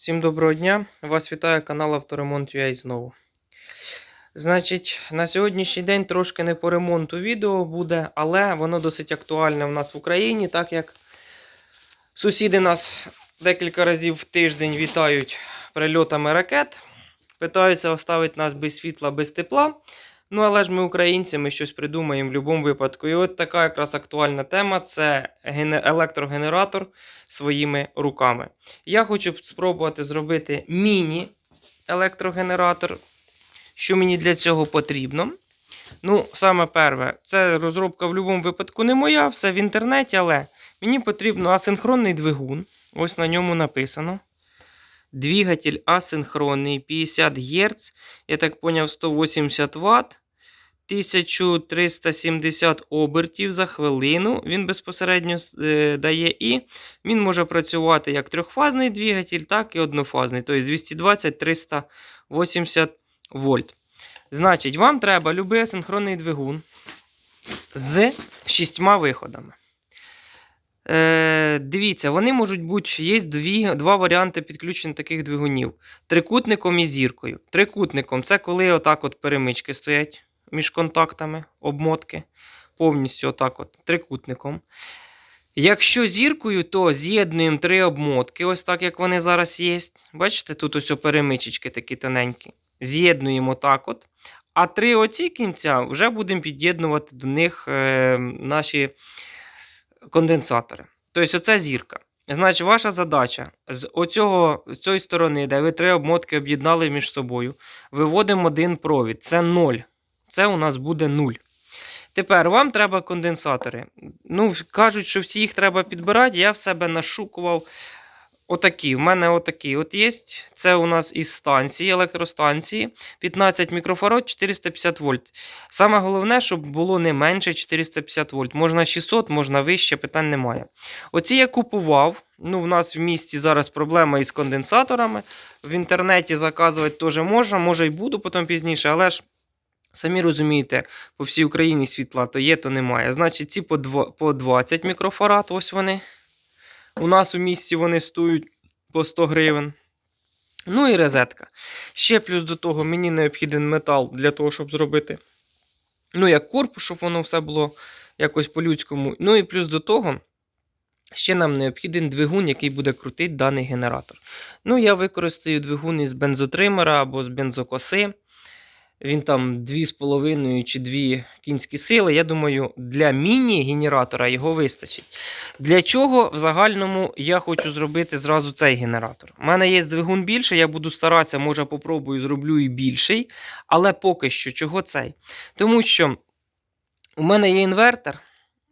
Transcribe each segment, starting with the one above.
Всім доброго дня! Вас вітає канал Авторемонт UA знову. Значить, на сьогоднішній день трошки не по ремонту відео буде, але воно досить актуальне в нас в Україні, так як сусіди нас декілька разів в тиждень вітають прильотами ракет, питаються оставити нас без світла, без тепла. Ну, але ж ми українці, ми щось придумаємо в будь-якому випадку. І от така якраз актуальна тема це електрогенератор своїми руками. Я хочу спробувати зробити міні-електрогенератор. Що мені для цього потрібно? Ну, саме перше, це розробка в будь-якому випадку не моя, все в інтернеті, але мені потрібно асинхронний двигун. Ось на ньому написано. Двигатель асинхронний 50 Гц. Я так поняв, 180 Вт. 1370 обертів за хвилину він безпосередньо е, дає, і він може працювати як трьохфазний двигатель, так і однофазний, тобто 220-380 вольт. Значить, вам треба любий асинхронний двигун з шістьма виходами. Е, дивіться, вони можуть бути, є дві, два варіанти підключення таких двигунів: трикутником і зіркою. Трикутником це коли отак от перемички стоять між контактами, обмотки. Повністю отак от трикутником. Якщо зіркою, то з'єднуємо три обмотки, ось так, як вони зараз є. Бачите, тут ось перемичечки такі тоненькі. З'єднуємо так от. А три оці кінця вже будемо під'єднувати до них е, наші конденсатори. Тобто, оце зірка. Значить, ваша задача з оцього, з цієї сторони, де ви три обмотки об'єднали між собою, виводимо один провід. Це 0. Це у нас буде 0. Тепер вам треба конденсатори. Ну, кажуть, що всі їх треба підбирати. Я в себе нашукував отакі. В мене отакі от є. Це у нас із станції, електростанції. 15 мікрофарад, 450 вольт. Саме головне, щоб було не менше 450 вольт. Можна 600, можна вище, питань немає. Оці я купував. Ну, в нас в місті зараз проблема із конденсаторами. В інтернеті заказувати теж можна, може і буду потім пізніше, але ж. Самі розумієте, по всій Україні світла то є, то немає. Значить, ці по дво- по 20 мікрофарад, ось вони. У нас у місті вони стоять по 100 гривень. Ну і розетка. Ще плюс до того мені необхіден метал для того, щоб зробити. Ну, як корпус, щоб воно все було якось по-людському. Ну і плюс до того, ще нам необхіден двигун, який буде крутити даний генератор. Ну, я використаю двигун із бензотримера або з бензокоси. Він там 2,5 чи 2 кінські сили. Я думаю, для міні-генератора його вистачить. Для чого в загальному я хочу зробити зразу цей генератор? У мене є двигун більше, я буду старатися, може, попробую, зроблю і більший. Але поки що, чого цей? Тому що у мене є інвертор,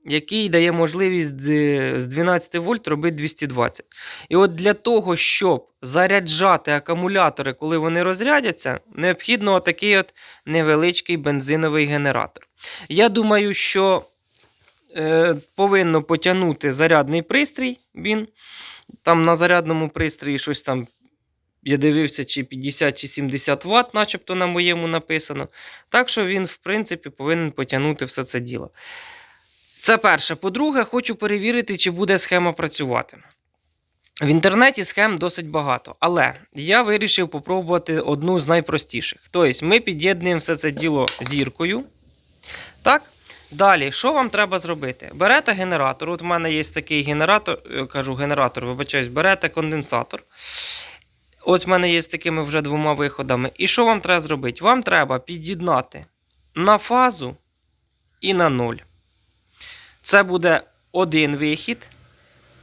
який дає можливість з 12 вольт робити 220. І от для того, щоб заряджати акумулятори, коли вони розрядяться, необхідно отакий от невеличкий бензиновий генератор. Я думаю, що е, повинно потягнути зарядний пристрій. Він там на зарядному пристрої щось там. Я дивився, чи 50 чи 70 Вт, начебто на моєму написано. Так що він, в принципі, повинен потягнути все це діло. Це перше. По-друге, хочу перевірити, чи буде схема працювати. В інтернеті схем досить багато, але я вирішив попробувати одну з найпростіших. Тобто, ми під'єднуємо все це діло зіркою. Так? Далі, що вам треба зробити? Берете генератор. От в мене є такий генератор, е, кажу генератор, вибачаюсь, берете конденсатор. Ось в мене є з такими вже двома виходами. І що вам треба зробити? Вам треба під'єднати на фазу і на ноль. Це буде один вихід,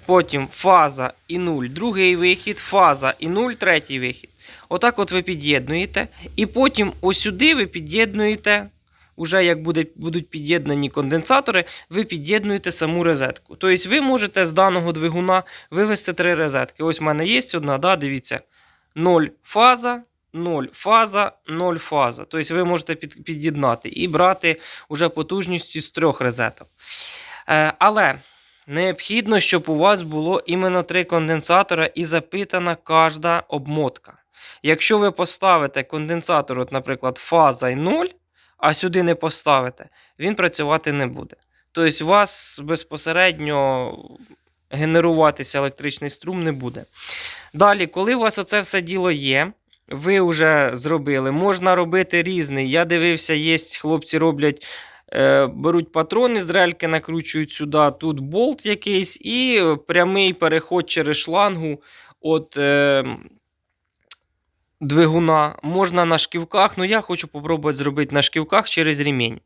потім фаза і 0, другий вихід, фаза і 0, третій вихід. Отак от ви під'єднуєте. І потім ось сюди ви під'єднуєте, уже як буде, будуть під'єднані конденсатори, ви під'єднуєте саму розетку. Тобто ви можете з даного двигуна вивести три розетки. Ось в мене є одна, да, дивіться. 0 фаза, 0 фаза, 0 фаза. Тобто ви можете під'єднати і брати уже потужністю з трьох розеток. Е, але необхідно, щоб у вас було іменно три конденсатора і запитана кожна обмотка. Якщо ви поставите конденсатор, от, наприклад, фаза і 0, а сюди не поставите, він працювати не буде. Тобто, у вас безпосередньо генеруватися електричний струм не буде. Далі, коли у вас оце все діло є, ви вже зробили, можна робити різний. Я дивився, є хлопці роблять. Е, Беруть патрони з дрельки, накручують сюди, тут болт якийсь, і прямий переход через шлангу от е, двигуна. Можна на шківках, ну я хочу попробувати зробити на шківках через ремінь.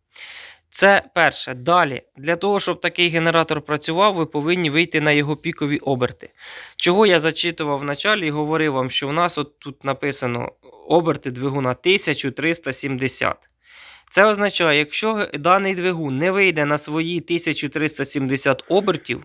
Це перше. Далі, для того, щоб такий генератор працював, ви повинні вийти на його пікові оберти. Чого я зачитував в началі і говорив вам, що у нас от тут написано оберти двигуна 1370. Це означає, якщо даний двигун не вийде на свої 1370 обертів,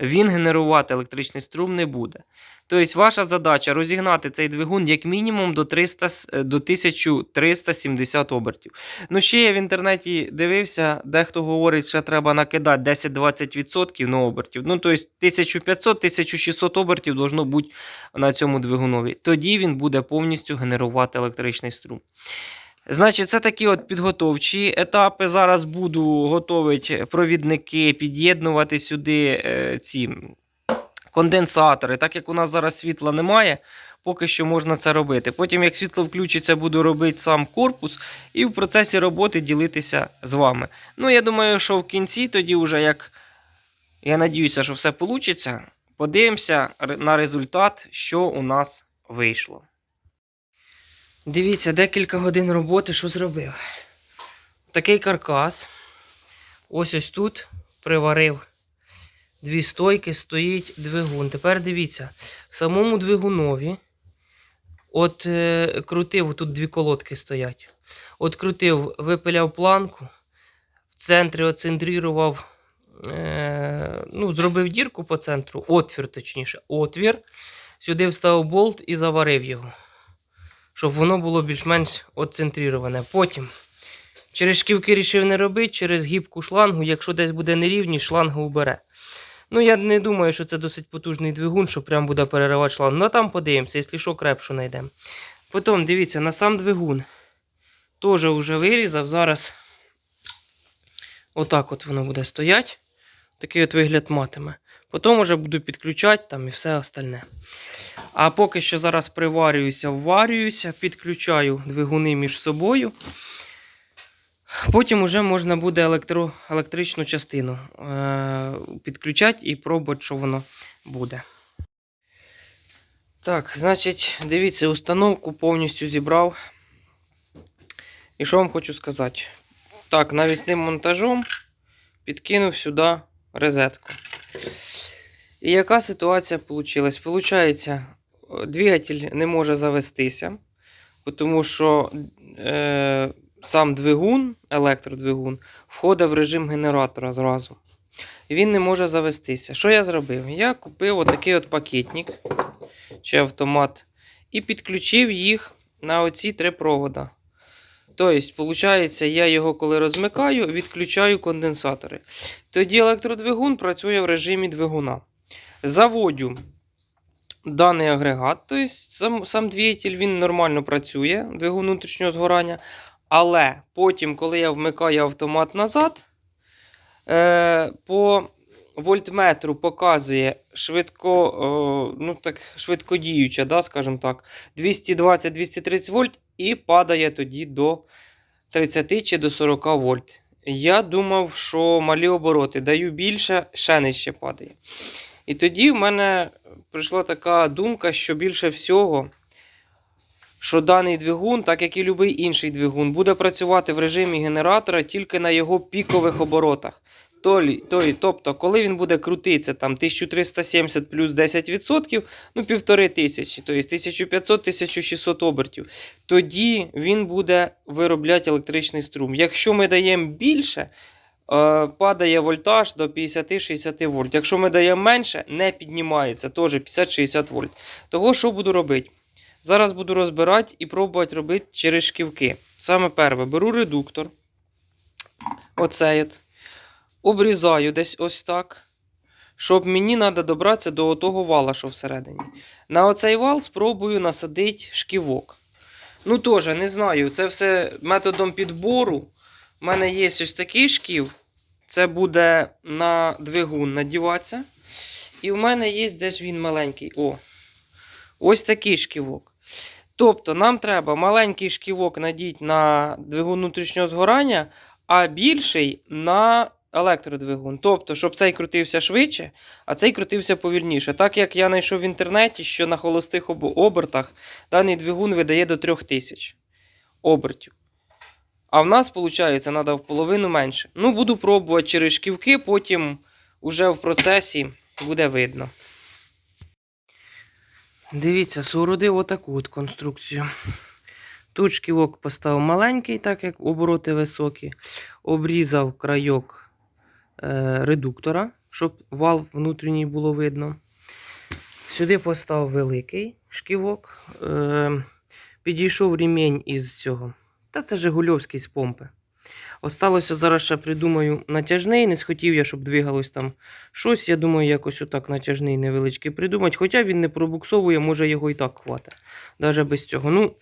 він генерувати електричний струм не буде. Тобто, ваша задача розігнати цей двигун як мінімум до, 300, е, до 1370 обертів. Ну, ще я в інтернеті дивився, дехто говорить, що треба накидати 10-20% на обертів. Ну, тобто 1500-1600 обертів должно бути на цьому двигунові. Тоді він буде повністю генерувати електричний струм. Значить, це такі от підготовчі етапи. Зараз буду готувати провідники, під'єднувати сюди е, ці конденсатори. Так як у нас зараз світла немає, поки що можна це робити. Потім, як світло включиться, буду робити сам корпус і в процесі роботи ділитися з вами. Ну, я думаю, що в кінці тоді, вже як я надіюся, що все вийде, подивимося на результат, що у нас вийшло. Дивіться, декілька годин роботи, що зробив. Такий каркас. Ось ось тут приварив дві стойки, стоїть двигун. Тепер дивіться, в самому двигунові от е, крутив, тут дві колодки стоять. От крутив, випиляв планку, в центрі оцентрував, е, ну, зробив дірку по центру, отвір, точніше, отвір. Сюди вставив болт і заварив його щоб воно було більш-менш оцентрироване. Потім через шківки рішив не робити, через гібку шлангу, якщо десь буде нерівність, шлангу убере. Ну, я не думаю, що це досить потужний двигун, що прям буде переривати шланг. Ну, а там подивимося, якщо що, крепшу знайдемо. Потім, дивіться, на сам двигун теж вже вирізав. Зараз отак от воно буде стояти. Такий от вигляд матиме. Потім вже буду підключати там і все остальне. А поки що зараз приварююся, вварююся, підключаю двигуни між собою. Потім вже можна буде електро, електричну частину е- підключати і пробувати, що воно буде. Так, значить, дивіться, установку повністю зібрав. І що вам хочу сказати? Так, навісним монтажом підкинув сюди розетку. І яка ситуація вийшла? Получається, двигатель не може завестися, тому що е, сам двигун, електродвигун, входить в режим генератора зразу. І він не може завестися. Що я зробив? Я купив отакий от пакетник чи автомат і підключив їх на оці три провода. Тобто, виходить, я його коли розмикаю, відключаю конденсатори. Тоді електродвигун працює в режимі двигуна. Заводю даний агрегат, тобто сам, сам двигатель він нормально працює, двигун внутрішнього згорання. Але потім, коли я вмикаю автомат назад, е, по вольтметру показує швидко, о, ну так, швидкодіюча, да, скажімо так, 220-230 вольт і падає тоді до 30 чи до 40 вольт. Я думав, що малі обороти даю більше, ще нижче падає. І тоді в мене прийшла така думка, що більше всього, що даний двигун, так як і будь-який інший двигун, буде працювати в режимі генератора тільки на його пікових оборотах. Тобто, коли він буде крутитися там 1370 плюс 10%, ну 1500, тобто 1500-1600 обертів, тоді він буде виробляти електричний струм. Якщо ми даємо більше, падає вольтаж до 50-60 вольт. Якщо ми даємо менше, не піднімається, теж 50-60 вольт. Того, що буду робити? Зараз буду розбирати і пробувати робити через шківки. Саме перше, беру редуктор. Оцей от. Обрізаю десь ось так. Щоб мені треба добратися до того вала, що всередині. На оцей вал спробую насадити шківок. Ну, теж, не знаю, це все методом підбору. У мене є ось такий шків. Це буде на двигун надіватися. І в мене є де ж він маленький. О. Ось такий шківок. Тобто нам треба маленький шківок надіть на двигун внутрішнього згорання, а більший на електродвигун. Тобто, щоб цей крутився швидше, а цей крутився повільніше. Так як я знайшов в інтернеті, що на холостих обертах даний двигун видає до 3000 обертів. А в нас, виходить, треба в половину менше. Ну, буду пробувати через шківки, потім уже в процесі буде видно. Дивіться, соорудив отаку от конструкцію. Тут шківок поставив маленький, так як обороти високі. Обрізав крайок е, редуктора, щоб вал внутрішній було видно. Сюди поставив великий шківок. Е, підійшов ремінь із цього. Та це Жигульовський з помпи. Осталося зараз ще придумаю натяжний. Не схотів я, щоб двигалось там щось. Я думаю, якось отак натяжний невеличкий придумати. Хоча він не пробуксовує, може його і так хватить. Навіть без цього. Ну,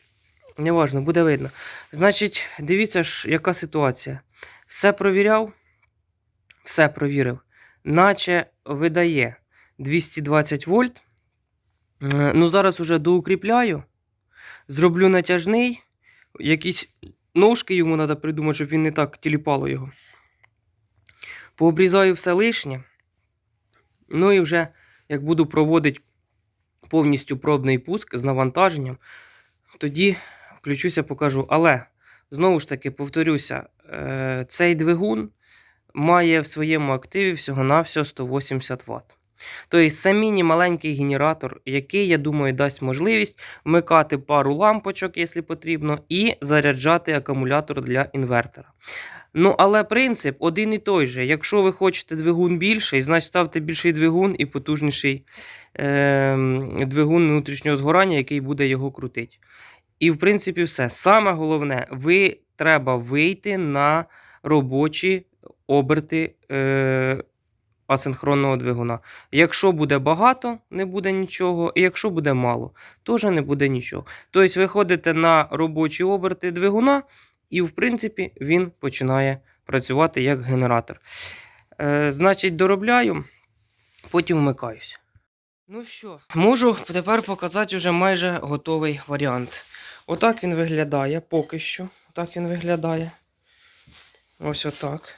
неважно, буде видно. Значить, дивіться, ж, яка ситуація. Все провіряв, все провірив. Наче видає 220 вольт. Е, Ну, зараз уже доукріпляю. Зроблю натяжний. Якісь ножки йому треба придумати, щоб він не так тіліпало його. Пообрізаю все лишнє. Ну і вже як буду проводити повністю пробний пуск з навантаженням, тоді включуся, покажу. Але, знову ж таки, повторюся, е, цей двигун має в своєму активі всього-навсього 180 Вт. Тобто це міні-маленький генератор, який, я думаю, дасть можливість вмикати пару лампочок, якщо потрібно, і заряджати акумулятор для інвертора. Ну, але принцип один і той же. Якщо ви хочете двигун більший, значить ставте більший двигун і потужніший е, двигун внутрішнього згорання, який буде його крутити. І, в принципі, все. Саме головне, ви треба вийти на робочі оберти е, асинхронного двигуна. Якщо буде багато, не буде нічого, і якщо буде мало, теж не буде нічого. Тобто ви ходите на робочі оберти двигуна, і, в принципі, він починає працювати як генератор. Е, значить, доробляю, потім вмикаюсь. Ну що, можу тепер показати вже майже готовий варіант. Отак він виглядає поки що. Отак він виглядає. Ось отак.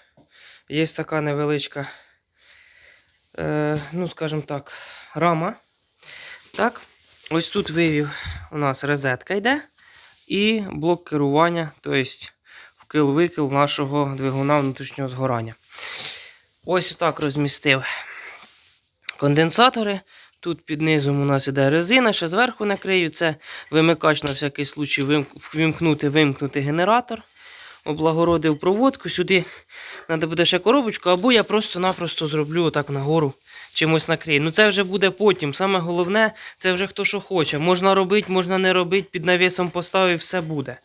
Є така невеличка, е, ну, скажімо так, рама. Так. Ось тут вивів у нас розетка йде. І блок керування, тобто вкил-викил нашого двигуна внутрішнього згорання. Ось отак розмістив конденсатори. Тут під низом у нас іде резина, ще зверху накрию. Це вимикач на всякий случай вим- вимкнути, вимкнути генератор. Облагородив проводку. Сюди треба буде ще коробочку, або я просто-напросто зроблю отак нагору чимось накрию. Ну це вже буде потім. Саме головне, це вже хто що хоче. Можна робити, можна не робити, під навісом поставив, все буде.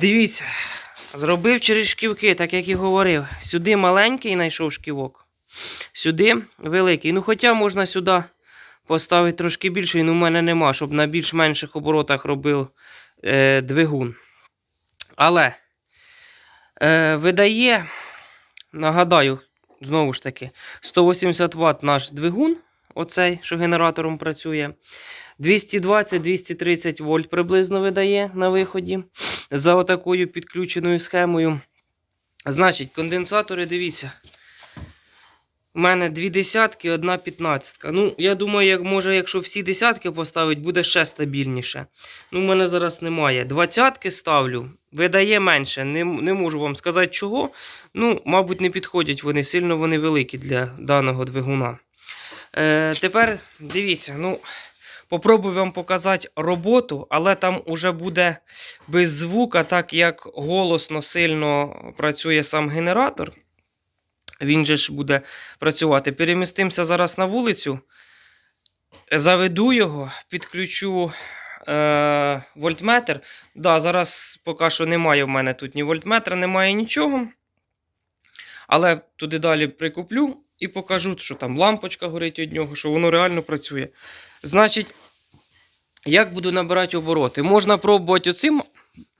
Дивіться, зробив через шківки, так як і говорив. Сюди маленький знайшов шківок. Сюди великий. Ну, хоча можна сюди поставити трошки більший, ну в мене нема, щоб на більш менших оборотах робив е, двигун. Але е, видає, нагадаю, знову ж таки, 180 Вт наш двигун, оцей, що генератором працює. 220-230 вольт приблизно видає на виході за отакою підключеною схемою. Значить, конденсатори, дивіться. У мене дві десятки, одна п'ятнадцятка. Ну, я думаю, як може, якщо всі десятки поставити, буде ще стабільніше. Ну, в мене зараз немає. Двадцятки ставлю, видає менше. Не, не можу вам сказати чого. Ну, мабуть, не підходять вони, сильно вони великі для даного двигуна. Е, тепер дивіться, ну, попробую вам показати роботу, але там уже буде без звука, так як голосно сильно працює сам генератор. Він же ж буде працювати. Перемістимося зараз на вулицю, заведу його, підключу е, вольтметр. Да, зараз поки що немає в мене тут ні вольтметра, немає нічого. Але туди далі прикуплю і покажу, що там лампочка горить від нього, що воно реально працює. Значить, як буду набирати обороти? Можна пробувати оцим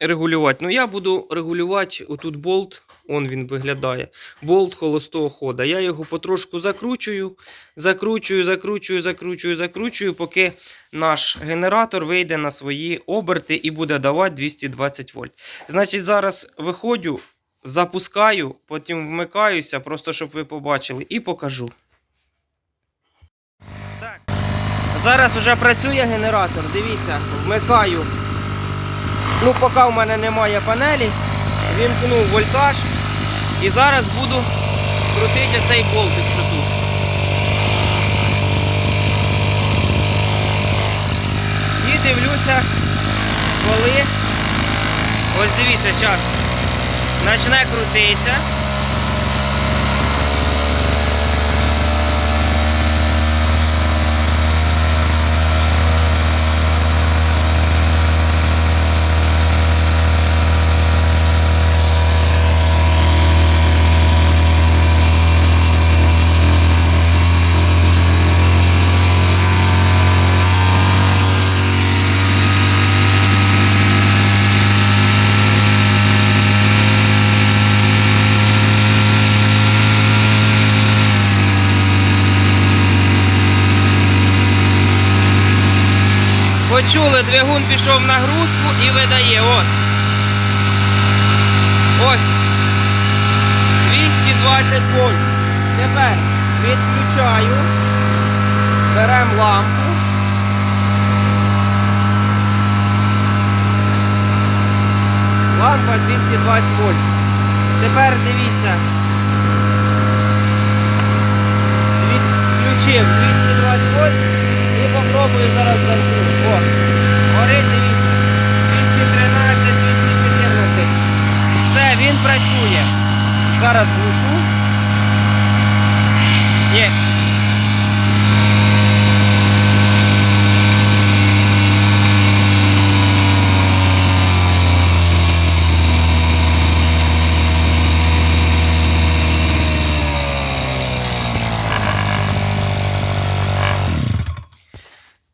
регулювати, але я буду регулювати отут болт Он він виглядає. Болт холостого хода. Я його потрошку закручую, закручую, закручую, закручую, закручую, поки наш генератор вийде на свої оберти і буде давати 220 вольт. Значить, зараз виходжу, запускаю, потім вмикаюся, просто щоб ви побачили, і покажу. Зараз вже працює генератор. Дивіться, вмикаю. Ну, поки в мене немає панелі, вімкнув вольтаж. І зараз буду крутити цей болтик, що тут. І дивлюся, коли. Ось дивіться, час. Почне крутитися. Почули, двигун пішов на грузку і видає. От. Ось. 220 вольт. Тепер відключаю. Беремо лампу. Лампа 220 вольт. Тепер дивіться. Відключив 220 вольт і попробую зараз замкнути. О, горить, дивіться. 213, 214. Все, він працює. Зараз глушу. Є.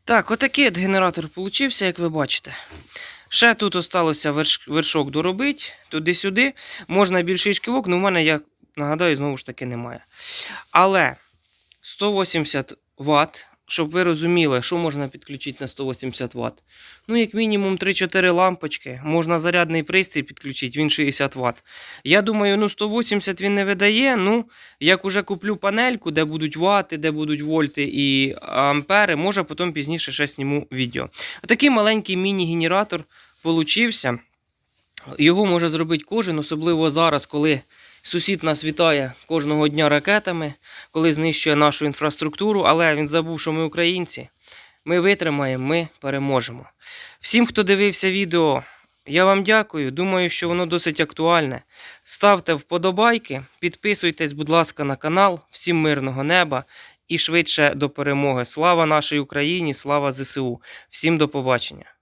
Так, отакий от генератор получився, як ви бачите. Ще тут осталося верш- вершок доробити, туди-сюди. Можна більший шківок, але в мене, я нагадаю, знову ж таки немає. Але 180 Вт, щоб ви розуміли, що можна підключити на 180 Вт. Ну, як мінімум 3-4 лампочки. Можна зарядний пристрій підключити, він 60 Вт. Я думаю, ну 180 він не видає. Ну, як уже куплю панельку, де будуть вати, де будуть вольти і ампери, може потім пізніше ще зніму відео. Такий маленький міні-генератор получився. Його може зробити кожен, особливо зараз, коли сусід нас вітає кожного дня ракетами, коли знищує нашу інфраструктуру, але він забув, що ми українці. Ми витримаємо, ми переможемо. Всім, хто дивився відео, я вам дякую. Думаю, що воно досить актуальне. Ставте вподобайки, підписуйтесь, будь ласка, на канал. Всім мирного неба і швидше до перемоги. Слава нашій Україні, слава ЗСУ. Всім до побачення.